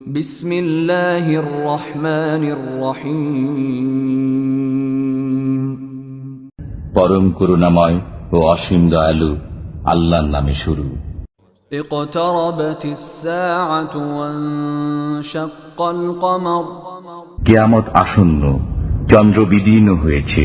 بسم الله الرحمن الرحيم পরম করুণাময় ও অসীম দয়ালু আল্লাহর নামে শুরু اقتربت الساعة وانشق القمر কেয়ামত আসন্ন চন্দ্র বিদীর্ণ হয়েছে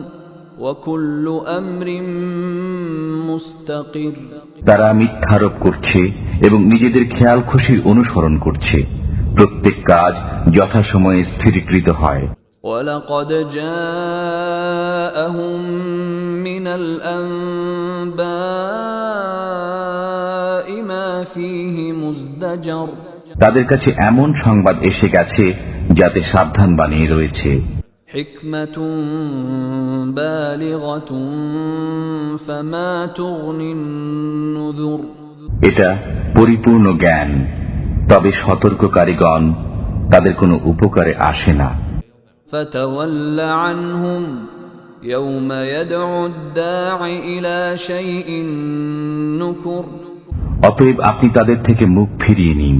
তারা মিথ্যারোপ করছে এবং নিজেদের খেয়াল খুশির অনুসরণ করছে প্রত্যেক কাজ যথাসময়ে স্থিরীকৃত হয় ولقد جاءهم من الأنباء ما فيه مزدجر তাদের কাছে এমন সংবাদ এসে গেছে যাতে সাবধান বানিয়ে রয়েছে حكمة بالغة فما تغني النذر এটা পরিপূর্ণ জ্ঞান তবে সতর্ককারীগণ তাদের কোনো উপকারে আসে না فتول عنهم يوم يدعو الداع إلى شيء نكر অতএব আপনি তাদের থেকে মুখ ফিরিয়ে নিন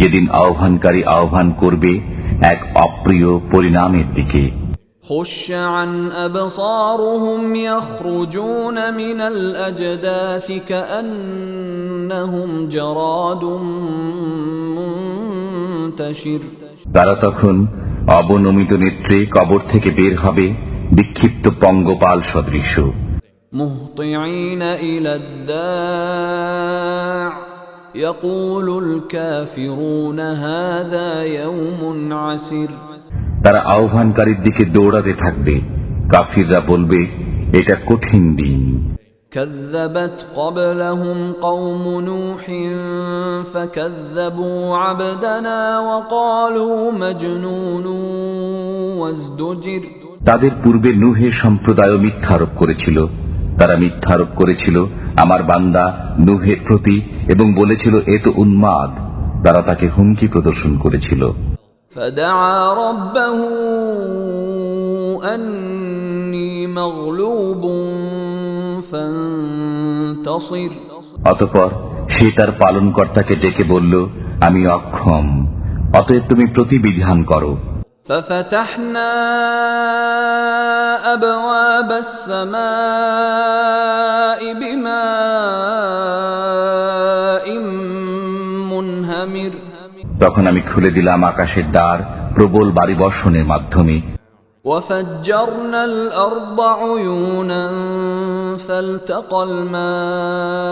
যেদিন আহ্বানকারী আহ্বান করবে এক অপ্রিয় পরিণামের দিকে خش عن أبصارهم يخرجون من الأجداث كأنهم جراد منتشر তারা তখন অবনমিত নেত্রে কবর থেকে বের হবে বিক্ষিপ্ত পঙ্গপাল সদৃশ مهطعين إلى الداع يقول الكافرون هذا يوم عسر তারা আহ্বানকারীর দিকে দৌড়াতে থাকবে কাফিররা বলবে এটা কঠিন দিন كذبت قبلهم قوم نوح فكذبوا عبدنا وقالوا مجنون وازدجر তাদের পূর্বে নুহের সম্প্রদায় মিথ্যারোপ করেছিল তারা মিথ্যারোপ করেছিল আমার বান্দা নুহের প্রতি এবং বলেছিল এ তো উন্মাদ তারা তাকে হুমকি প্রদর্শন করেছিল فدعا ربه أني مغلوب فانتصر অতপর সে তার পালনকর্তাকে ডেকে বলল আমি অক্ষম অতএব তুমি প্রতিবিধান করো ففتحنا أبواب السماء بماء তখন আমি খুলে দিলাম আকাশের দ্বার প্রবল বাড়ি বর্ষণের মাধ্যমে وفجرنا الأرض عيونا فالتقى الماء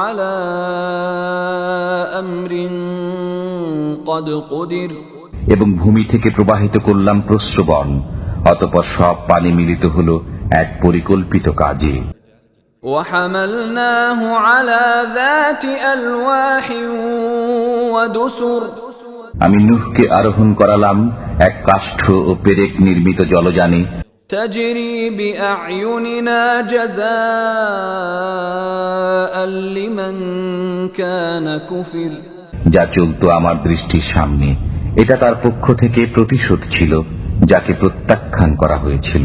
على أمر قد قدر এবং ভূমি থেকে প্রবাহিত করলাম প্রশ্রবণ অতপর সব পানি মিলিত হল এক পরিকল্পিত কাজে وحملناه على ذات ألواح ودسر আমি নুহকে আরোহণ করালাম এক কাষ্ঠ ও পেরেক নির্মিত জলযানে تجري بأعيننا جزاء لمن كان كفر যা চলত আমার দৃষ্টির সামনে এটা তার পক্ষ থেকে প্রতিশোধ ছিল যাকে প্রত্যাখ্যান করা হয়েছিল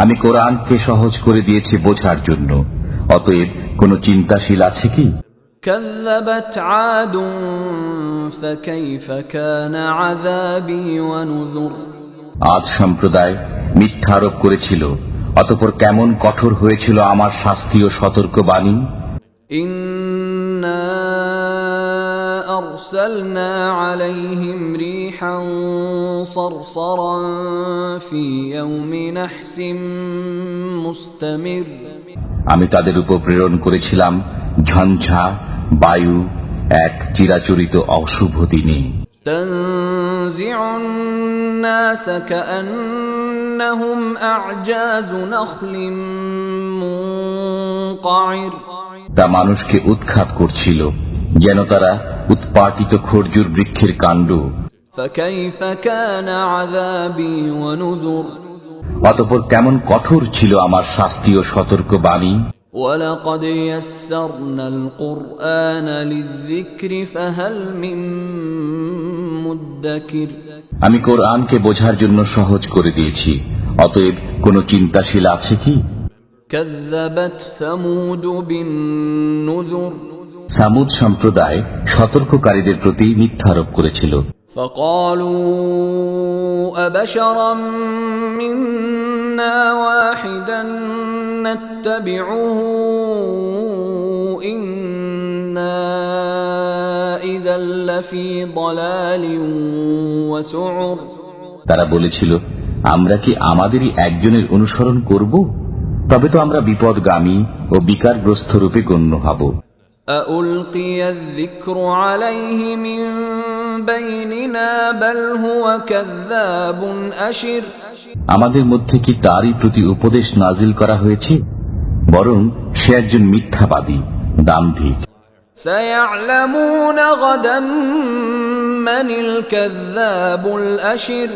আমি কোরআনকে সহজ করে দিয়েছি বোঝার জন্য অতএব কোনো চিন্তাশীল আছে কি كذبت عاد فكيف كان عذابي ونذر আজ সম্প্রদায় মিথ্যারোপ করেছিল অতপর কেমন কঠোর হয়েছিল আমার শাস্তি ও সতর্কবাণী إنا أرسلنا عليهم ريحا صرصرا في يوم نحس مستمر আমি তাদের উপর প্রেরণ করেছিলাম ঝঞ্ঝা বায়ু এক চিরাচরিত অশুভ দিনে تنزع الناس كأنهم أعجاز نخل منقعر তা মানুষকে উৎখাত করছিল যেন তারা উৎপাটিত খর্জুর বৃক্ষের কাণ্ড فكيف كان عذابي ونذر অতপর কেমন কঠোর ছিল আমার শাস্তি ও সতর্ক বাণী ولقد يسرنا القرآن للذكر فهل من مدكر আমি কোরআনকে বোঝার জন্য সহজ করে দিয়েছি অতএব কোনো চিন্তাশীল আছে কি كذبت ثمود بالنذر সামুদ সম্প্রদায় সতর্ককারীদের প্রতি মিথ্যারোপ করেছিল। তারা বলেছিল আমরা কি আমাদেরই একজনের অনুসরণ করব? তবে তো আমরা বিপদগামী ও বিকারগ্রস্ত রূপে গণ্য হব। আমাদের মধ্যে কি তারই প্রতি উপদেশ নাজিল করা হয়েছে? বরং সে একজন মিথ্যাবাদী দাম্ভিক। سيعلمون غدا من الكذاب الأشر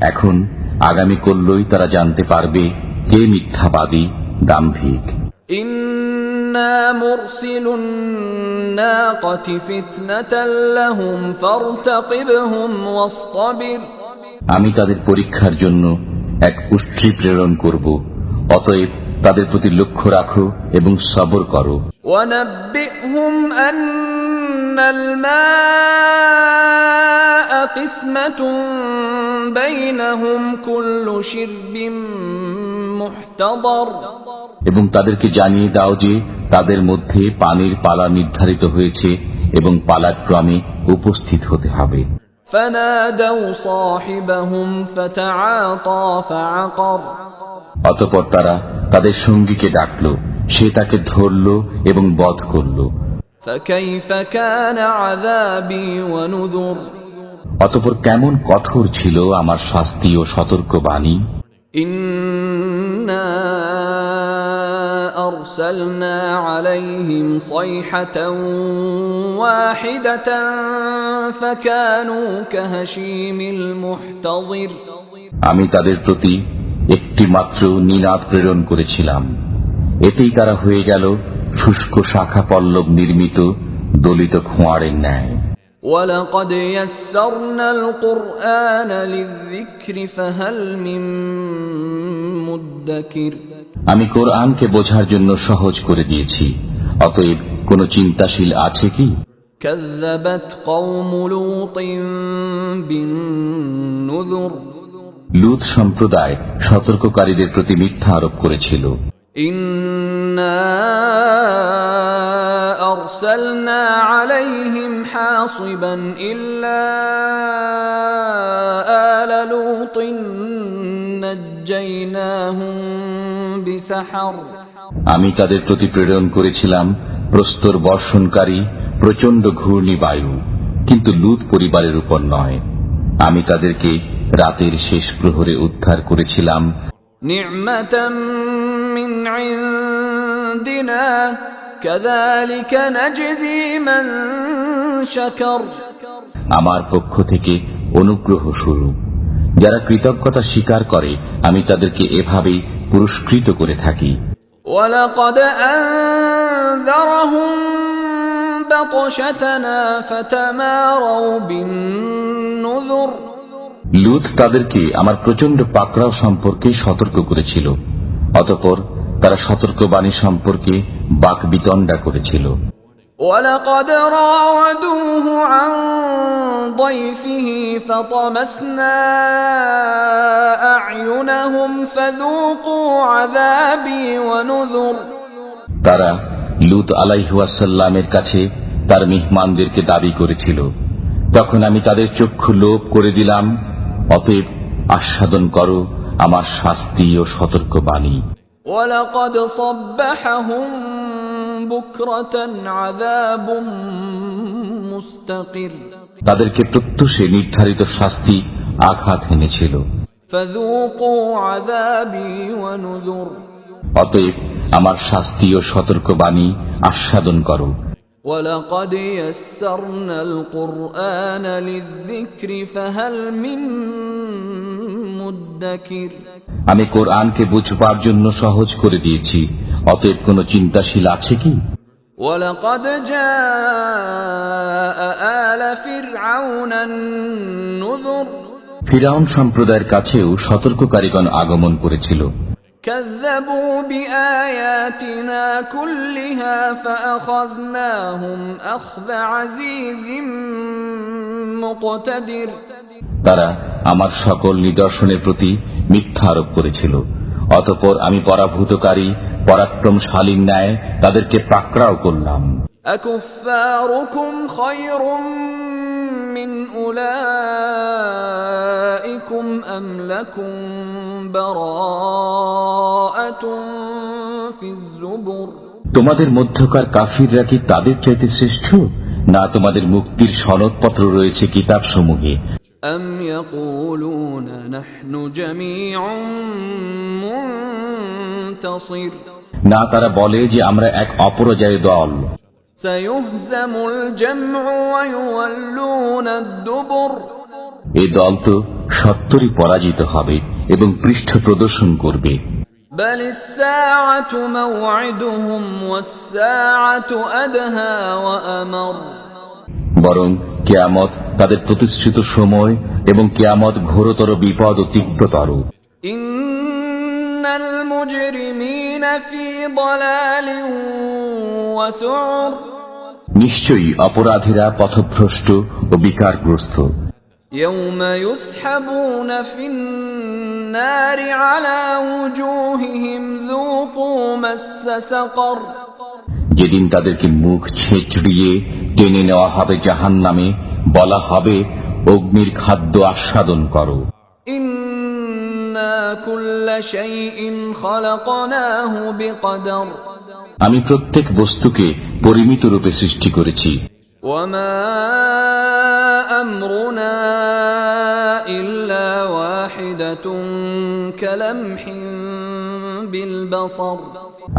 এখন আগামী কল্যই তারা জানতে পারবে কে মিথ্যাবাদী দাম্ভিক। ইন إنا مرسل الناقة فتنة لهم فارتقبهم واصطبر আমি তাদের পরীক্ষার জন্য এক উষ্ট্রি প্রেরণ করব অতএব তাদের প্রতি লক্ষ্য রাখো এবং সবর করো ونبئهم أن الماء قسمة بينهم كل شرب محتضر এবং তাদেরকে জানিয়ে দাও যে তাদের মধ্যে পানির পালা নির্ধারিত হয়েছে এবং পালাক্রমে উপস্থিত হতে হবে। অতপর তারা তাদের সঙ্গীকে ডাকল সে তাকে ধরল এবং বধ করল। অতপর কেমন কঠোর ছিল আমার শাস্তি ও সতর্ক বাণী ইন্না أرسلنا عليهم صيحة واحدة فكانوا كهشيم المحتضر আমি তাদের প্রতি একটি মাত্র নিনাদ প্রেরণ করেছিলাম এতেই তারা হয়ে গেল শুষ্ক শাখা পল্লব নির্মিত দলিত খোঁয়ারের ন্যায় ولقد يسرنا القرآن للذكر فهل من مدكر আমি কোরআনকে বোঝার জন্য সহজ করে দিয়েছি অতএব কোনো চিন্তাশীল আছে কি كذبت قوم لوط بالنذر লুত সম্প্রদায় সতর্ককারীদের প্রতি মিথ্যা আরোপ করেছিল إنا أرسلنا عليهم حاصبا إلا آل لوط نجيناهم بسحر আমি তাদের প্রতি প্রেরণ করেছিলাম প্রস্তর বর্ষণকারী প্রচণ্ড ঘূর্ণি বায়ু কিন্তু লুত পরিবারের উপর নয়। আমি তাদেরকে রাতের শেষ প্রহরে উদ্ধার করেছিলাম। আমার পক্ষ থেকে অনুগ্রহ স্বরূপ। যারা কৃতজ্ঞতা স্বীকার করে আমি তাদেরকে এভাবেই পুরস্কৃত করে থাকি। লুথ তাদেরকে আমার প্রচণ্ড পাকড়াও সম্পর্কে সতর্ক করেছিল অতপর তারা সতর্কবাণী সম্পর্কে বাক বিতণ্ডা করেছিল। ولقد راودوه عن ضيفه فطمسنا أعينهم فذوقوا عذابي ونذر তারা লুত আলাইহাসাল্লামের কাছে তার মেহমানদেরকে দাবি করেছিল তখন আমি তাদের চক্ষু লোপ করে দিলাম অতএব আস্বাদন করো আমার শাস্তি ও সতর্কবাণী ولقد صبحهم بكرة عذاب مستقر তাদেরকে প্রত্যুষে নির্ধারিত শাস্তি আঘাত এনেছিল فذوقوا عذابي ونذر অতএব আমার শাস্তি ও সতর্কবাণী আস্বাদন করো ولقد يسرنا القرآن للذكر فهل من مدكر আমি কোরআনকে বুঝবার জন্য সহজ করে দিয়েছি অতএব কোনো চিন্তাশীল আছে কি ولقد جاء آل فرعون النذر ফিরাউন সম্প্রদায়ের কাছেও সতর্ককারীগণ আগমন করেছিল كذبوا بآياتنا كلها فأخذناهم أخذ عزيز مقتدر তারা আমার সকল নিদর্শনের প্রতি মিথ্যা আরোপ করেছিল অতপর আমি পরাভূতকারী পরাক্রমশালীর ন্যায় তাদেরকে পাকড়াও করলাম أكفاركم خير من أولئكم أم لكم براءة في الزبر তোমাদের মধ্যকার কাফিররা কি তাদের চাইতে শ্রেষ্ঠ না তোমাদের মুক্তির সনদপত্র রয়েছে কিতাবসমূহে أم يقولون نحن جميع منتصر না তারা বলে যে আমরা এক অপরাজয় দল سيهزم الجمع ويولون الدبر এই দল তো সত্তরই পরাজিত হবে এবং পৃষ্ঠ প্রদর্শন করবে بل الساعة موعدهم والساعة أدهى وأمر বরং কেয়ামত তাদের প্রতিষ্ঠিত সময় এবং কেয়ামত ঘোরতর বিপদ ও তীব্রতর إن المجرمين في ضلال وسعر নিশ্চয়ই অপরাধীরা পথভ্রষ্ট ও বিকারগ্রস্ত يوم يسحبون في النار على وجوههم ذوقوا مس سقر যেদিন তাদেরকে মুখ ছেঁচড়িয়ে টেনে নেওয়া হবে জাহান নামে বলা হবে অগ্নির খাদ্য আস্বাদন করো। আমি প্রত্যেক বস্তুকে পরিমিত রূপে সৃষ্টি করেছি।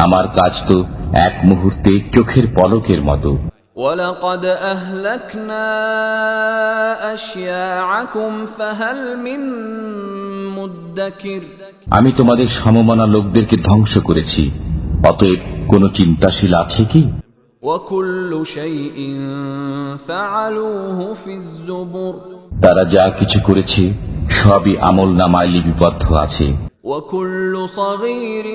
আমার কাজ তো এক মুহূর্তে চোখের পলকের মতো ولقد أهلكنا أشياعكم فهل من مدكر আমি তোমাদের সমমানা লোকদেরকে ধ্বংস করেছি অতএব কোনো চিন্তাশীল আছে কি وكل شيء فعلوه في الزبر তারা যা কিছু করেছে সবই আমল নামায় লিপিবদ্ধ আছে وكل صغير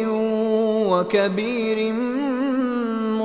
وكبير مستطر